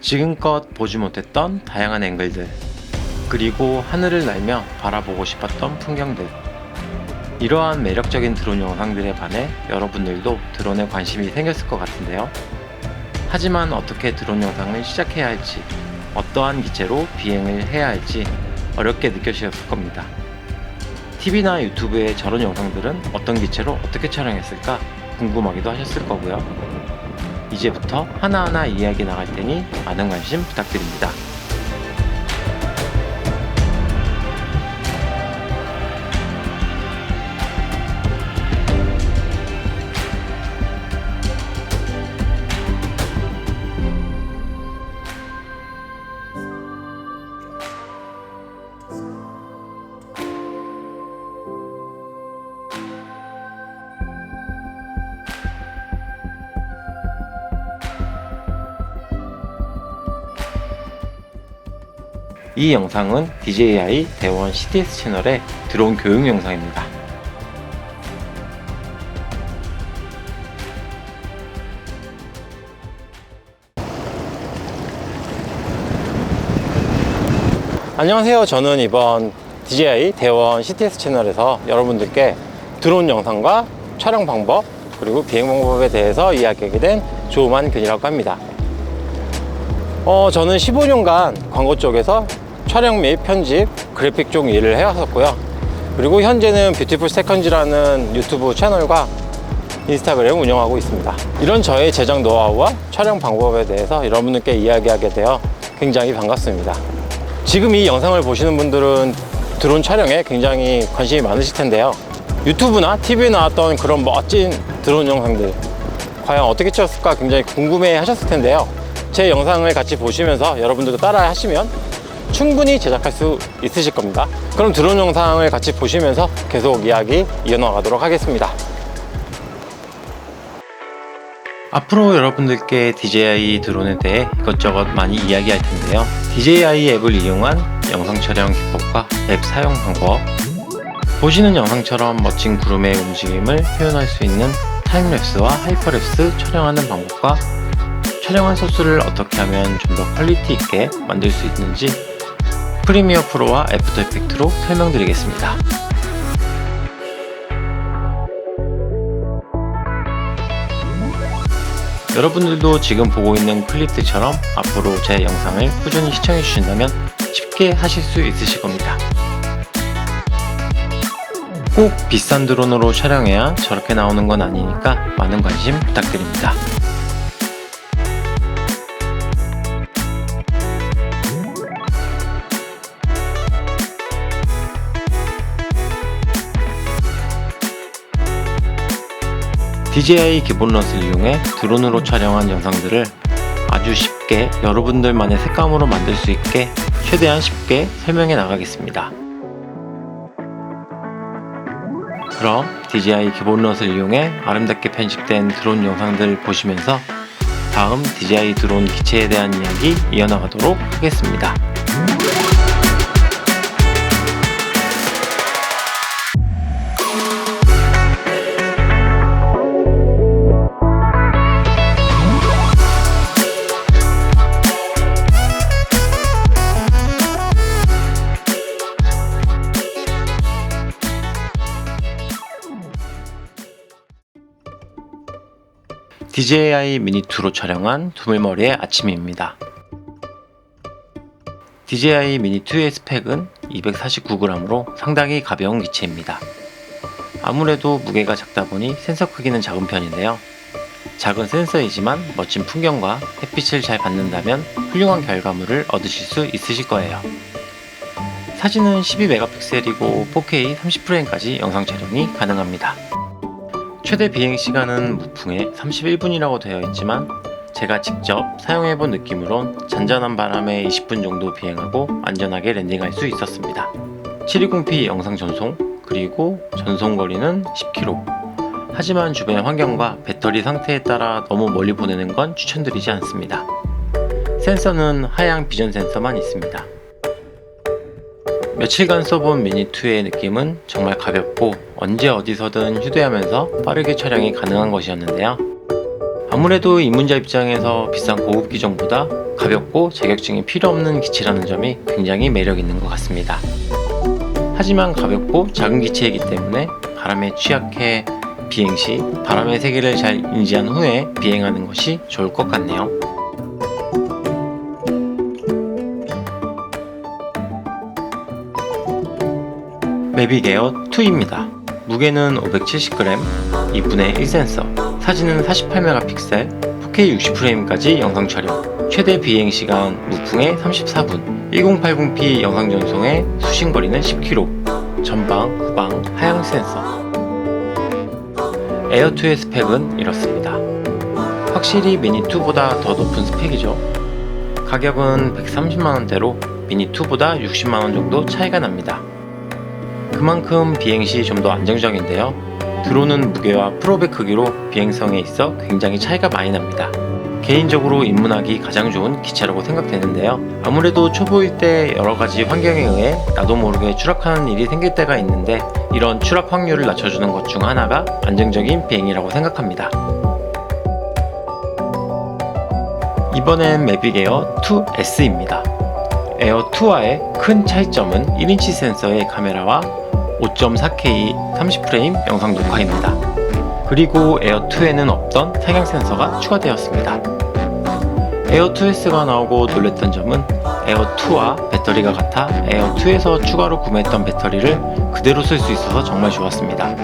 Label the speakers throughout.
Speaker 1: 지금껏 보지 못했던 다양한 앵글들, 그리고 하늘을 날며 바라보고 싶었던 풍경들. 이러한 매력적인 드론 영상들에 반해 여러분들도 드론에 관심이 생겼을 것 같은데요. 하지만 어떻게 드론 영상을 시작해야 할지, 어떠한 기체로 비행을 해야 할지 어렵게 느껴지셨을 겁니다. TV나 유튜브의 저런 영상들은 어떤 기체로 어떻게 촬영했을까 궁금하기도 하셨을 거고요. 이제부터 하나하나 이야기 나갈 테니 많은 관심 부탁드립니다. 이 영상은 DJI 대원 CTS 채널의 드론 교육 영상입니다. 안녕하세요. 저는 이번 DJI 대원 CTS 채널에서 여러분들께 드론 영상과 촬영 방법 그리고 비행 방법에 대해서 이야기하게 된 조만 근이라고 합니다. 어, 저는 15년간 광고 쪽에서 촬영 및 편집, 그래픽 쪽 일을 해왔었고요. 그리고 현재는 뷰티풀 세컨즈라는 유튜브 채널과 인스타그램 운영하고 있습니다. 이런 저의 제작 노하우와 촬영 방법에 대해서 여러분들께 이야기하게 되어 굉장히 반갑습니다. 지금 이 영상을 보시는 분들은 드론 촬영에 굉장히 관심이 많으실 텐데요. 유튜브나 TV에 나왔던 그런 멋진 드론 영상들 과연 어떻게 찍었을까 굉장히 궁금해 하셨을 텐데요. 제 영상을 같이 보시면서 여러분들도 따라 하시면 충분히 제작할 수 있으실 겁니다. 그럼 드론 영상을 같이 보시면서 계속 이야기 이어나가도록 하겠습니다. 앞으로 여러분들께 DJI 드론에 대해 이것저것 많이 이야기할 텐데요. DJI 앱을 이용한 영상 촬영 기법과 앱 사용 방법, 보시는 영상처럼 멋진 구름의 움직임을 표현할 수 있는 타임랩스와 하이퍼랩스 촬영하는 방법과 촬영한 소스를 어떻게 하면 좀 더 퀄리티 있게 만들 수 있는지 프리미어 프로와 애프터 이펙트로 설명드리겠습니다. 여러분들도 지금 보고 있는 클립들처럼 앞으로 제 영상을 꾸준히 시청해 주신다면 쉽게 하실 수 있으실 겁니다. 꼭 비싼 드론으로 촬영해야 저렇게 나오는 건 아니니까 많은 관심 부탁드립니다. DJI 기본 럿을 이용해 드론으로 촬영한 영상들을 아주 쉽게 여러분들만의 색감으로 만들 수 있게 최대한 쉽게 설명해 나가겠습니다. 그럼 DJI 기본 럿을 이용해 아름답게 편집된 드론 영상들 보시면서 다음 DJI 드론 기체에 대한 이야기 이어나가도록 하겠습니다. DJI 미니 2로 촬영한 두물머리의 아침입니다. DJI 미니 2의 스펙은 249g으로 상당히 가벼운 기체입니다. 아무래도 무게가 작다 보니 센서 크기는 작은 편인데요. 작은 센서이지만 멋진 풍경과 햇빛을 잘 받는다면 훌륭한 결과물을 얻으실 수 있으실 거예요. 사진은 12메가픽셀이고 4K 30프레임까지 영상 촬영이 가능합니다. 최대 비행 시간은 무풍에 31분이라고 되어 있지만 제가 직접 사용해본 느낌으론 잔잔한 바람에 20분 정도 비행하고 안전하게 랜딩할 수 있었습니다. 720p 영상 전송 그리고 전송 거리는 10km. 하지만 주변의 환경과 배터리 상태에 따라 너무 멀리 보내는 건 추천드리지 않습니다. 센서는 하향 비전 센서만 있습니다. 며칠간 써본 미니2의 느낌은 정말 가볍고 언제 어디서든 휴대하면서 빠르게 촬영이 가능한 것이었는데요. 아무래도 입문자 입장에서 비싼 고급 기종보다 가볍고 자격증이 필요 없는 기체라는 점이 굉장히 매력 있는 것 같습니다. 하지만 가볍고 작은 기체이기 때문에 바람에 취약해 비행 시 바람의 세계를 잘 인지한 후에 비행하는 것이 좋을 것 같네요. 에어 2입니다. 무게는 570g, 2분의 1 센서, 사진은 48메가픽셀, 4K 60프레임까지 영상 촬영, 최대 비행 시간 무풍의 34분, 1080p 영상 전송에 수신거리는 10km, 전방, 후방, 하향 센서. 에어2의 스펙은 이렇습니다. 확실히 미니2보다 더 높은 스펙이죠. 가격은 130만원대로 미니2보다 60만원 정도 차이가 납니다. 그만큼 비행시 좀 더 안정적인데요. 드론은 무게와 프로백 크기로 비행성에 있어 굉장히 차이가 많이 납니다. 개인적으로 입문하기 가장 좋은 기체라고 생각되는데요. 아무래도 초보일 때 여러 가지 환경에 의해 나도 모르게 추락하는 일이 생길 때가 있는데 이런 추락 확률을 낮춰주는 것 중 하나가 안정적인 비행이라고 생각합니다. 이번엔 매빅 에어 2S입니다. 에어 2와의 큰 차이점은 1인치 센서의 카메라와 5.4K 30프레임 영상 녹화입니다. 그리고 에어 2에는 없던 상향 센서가 추가되었습니다. 에어 2S가 나오고 놀랬던 점은 에어 2와 배터리가 같아 에어 2에서 추가로 구매했던 배터리를 그대로 쓸 수 있어서 정말 좋았습니다.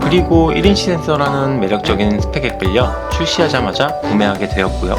Speaker 1: 그리고 1인치 센서라는 매력적인 스펙에 끌려 출시하자마자 구매하게 되었고요.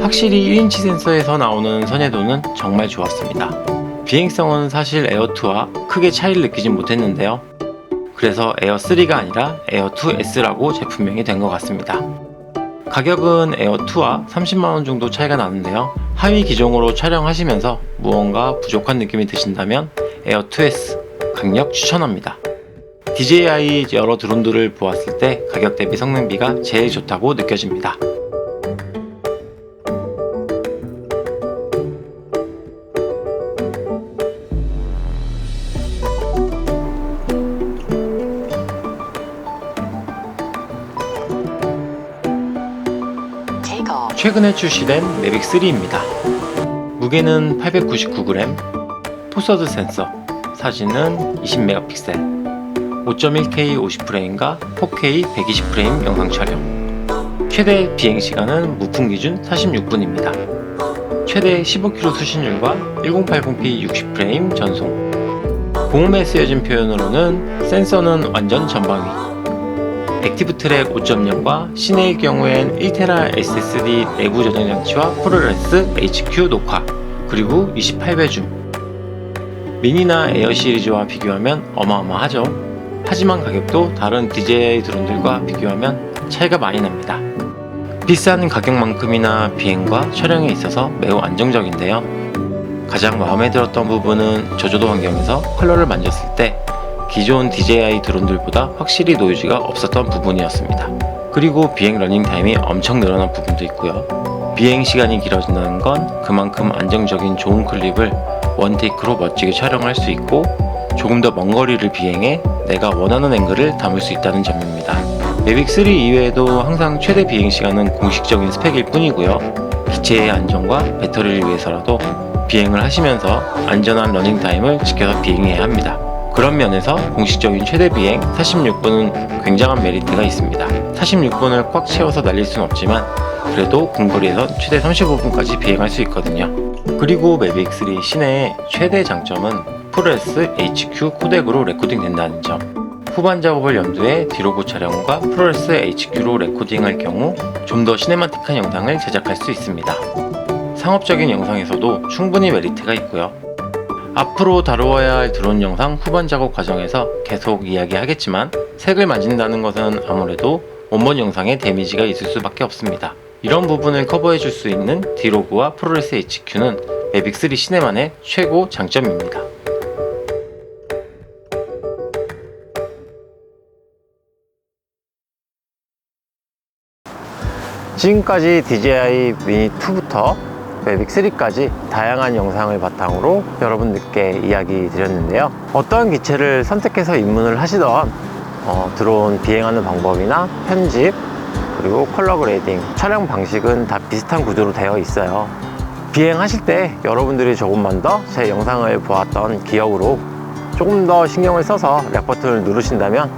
Speaker 1: 확실히 1인치 센서에서 나오는 선회도는 정말 좋았습니다. 비행성은 사실 에어2와 크게 차이를 느끼진 못했는데요. 그래서 에어3가 아니라 에어2S라고 제품명이 된 것 같습니다. 가격은 에어2와 30만원 정도 차이가 나는데요. 하위 기종으로 촬영하시면서 무언가 부족한 느낌이 드신다면 에어2S 강력 추천합니다. DJI 여러 드론들을 보았을 때 가격 대비 성능비가 제일 좋다고 느껴집니다. 최근에 출시된 매빅 3입니다. 무게는 899g, 포서드 센서, 사진은 20메가픽셀, 5.1K 50프레임과 4K 120프레임 영상 촬영. 최대 비행 시간은 무풍 기준 46분입니다. 최대 15km 수신율과 1080p 60프레임 전송. 공홈에 쓰여진 표현으로는 센서는 완전 전방위, 액티브 트랙 5.0과 시내의 경우엔 1테라 SSD 내부 저장 장치와 프로레스 HQ 녹화 그리고 28배 줌 미니나 에어 시리즈와 비교하면 어마어마하죠. 하지만 가격도 다른 DJI 드론들과 비교하면 차이가 많이 납니다. 비싼 가격만큼이나 비행과 촬영에 있어서 매우 안정적인데요. 가장 마음에 들었던 부분은 저조도 환경에서 컬러를 만졌을 때 기존 DJI 드론들보다 확실히 노이즈가 없었던 부분이었습니다. 그리고 비행 러닝 타임이 엄청 늘어난 부분도 있고요. 비행 시간이 길어진다는 건 그만큼 안정적인 좋은 클립을 원테이크로 멋지게 촬영할 수 있고 조금 더 먼 거리를 비행해 내가 원하는 앵글을 담을 수 있다는 점입니다. 매빅 3 이외에도 항상 최대 비행 시간은 공식적인 스펙일 뿐이고요. 기체의 안전과 배터리를 위해서라도 비행을 하시면서 안전한 러닝 타임을 지켜서 비행해야 합니다. 그런 면에서 공식적인 최대 비행 46분은 굉장한 메리트가 있습니다. 46분을 꽉 채워서 날릴 순 없지만 그래도 근거리에선 최대 35분까지 비행할 수 있거든요. 그리고 매빅 3 시내의 최대 장점은 프로레스 HQ 코덱으로 레코딩 된다는 점. 후반 작업을 염두에 디로그 촬영과 프로레스 HQ로 레코딩할 경우 좀 더 시네마틱한 영상을 제작할 수 있습니다. 상업적인 영상에서도 충분히 메리트가 있고요. 앞으로 다루어야 할 드론 영상 후반 작업 과정에서 계속 이야기하겠지만 색을 만진다는 것은 아무래도 원본 영상에 데미지가 있을 수밖에 없습니다. 이런 부분을 커버해 줄 수 있는 디로그와 프로레스 HQ는 매빅3 시네만의 최고 장점입니다. 지금까지 DJI 미니 2부터 매빅 3까지 다양한 영상을 바탕으로 여러분들께 이야기 드렸는데요. 어떠한 기체를 선택해서 입문을 하시던 어, 드론 비행하는 방법이나 편집 그리고 컬러 그레이딩, 촬영 방식은 다 비슷한 구조로 되어 있어요. 비행하실 때 여러분들이 조금만 더 제 영상을 보았던 기억으로 조금 더 신경을 써서 렉 버튼을 누르신다면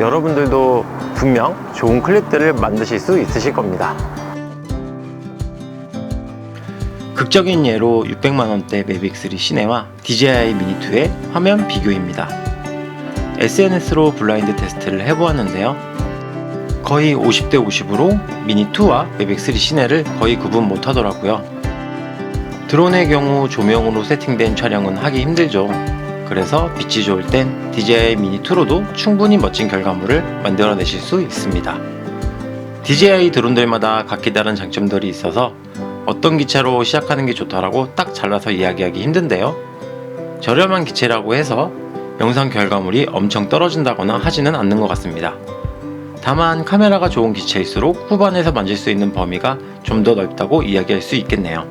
Speaker 1: 여러분들도 분명 좋은 클립들을 만드실 수 있으실 겁니다. 극적인 예로 600만원대 매빅3 시네와 DJI 미니2의 화면 비교입니다. SNS로 블라인드 테스트를 해보았는데요. 거의 50대 50으로 미니2와 매빅3 시네를 거의 구분 못하더라고요. 드론의 경우 조명으로 세팅된 촬영은 하기 힘들죠. 그래서 빛이 좋을 땐 DJI 미니2로도 충분히 멋진 결과물을 만들어내실 수 있습니다. DJI 드론들마다 각기 다른 장점들이 있어서 어떤 기체로 시작하는 게 좋다라고 딱 잘라서 이야기하기 힘든데요. 저렴한 기체라고 해서 영상 결과물이 엄청 떨어진다거나 하지는 않는 것 같습니다. 다만 카메라가 좋은 기체일수록 후반에서 만질 수 있는 범위가 좀 더 넓다고 이야기할 수 있겠네요.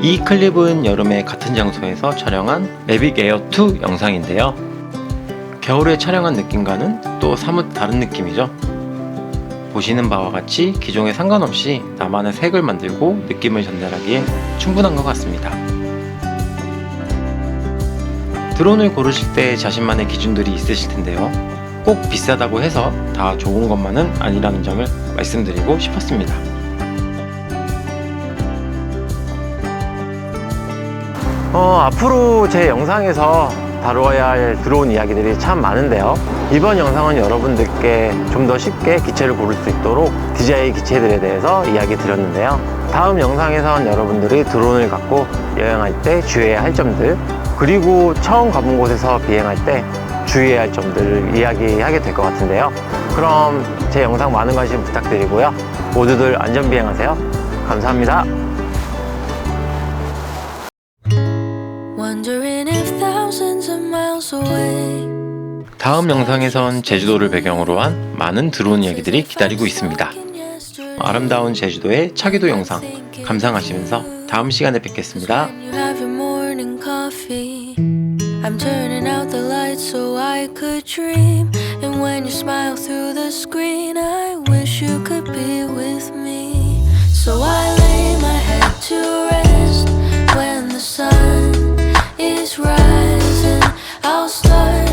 Speaker 1: 이 클립은 여름에 같은 장소에서 촬영한 매빅 에어 2 영상인데요. 겨울에 촬영한 느낌과는 또 사뭇 다른 느낌이죠. 보시는 바와 같이 기종에 상관없이 나만의 색을 만들고 느낌을 전달하기에 충분한 것 같습니다. 드론을 고르실 때 자신만의 기준들이 있으실 텐데요. 꼭 비싸다고 해서 다 좋은 것만은 아니라는 점을 말씀드리고 싶었습니다. 어, 앞으로 제 영상에서 다루어야 할 드론 이야기들이 참 많은데요. 이번 영상은 여러분들께 좀 더 쉽게 기체를 고를 수 있도록 DJI 기체들에 대해서 이야기 드렸는데요. 다음 영상에선 여러분들이 드론을 갖고 여행할 때 주의해야 할 점들, 그리고 처음 가본 곳에서 비행할 때 주의해야 할 점들을 이야기하게 될 것 같은데요. 그럼 제 영상 많은 관심 부탁드리고요. 모두들 안전 비행하세요. 감사합니다. 다음 영상에선 제주도를 배경으로 한 많은 드론 이야기들이 기다리고 있습니다. 아름다운 제주도의 차기도 영상 감상하시면서 다음 시간에 뵙겠습니다.
Speaker 2: I'm turning out the lights so I could dream. And when you smile through the screen, I wish you could be with me. So I lay my head to rest when the sun is rising. I'll start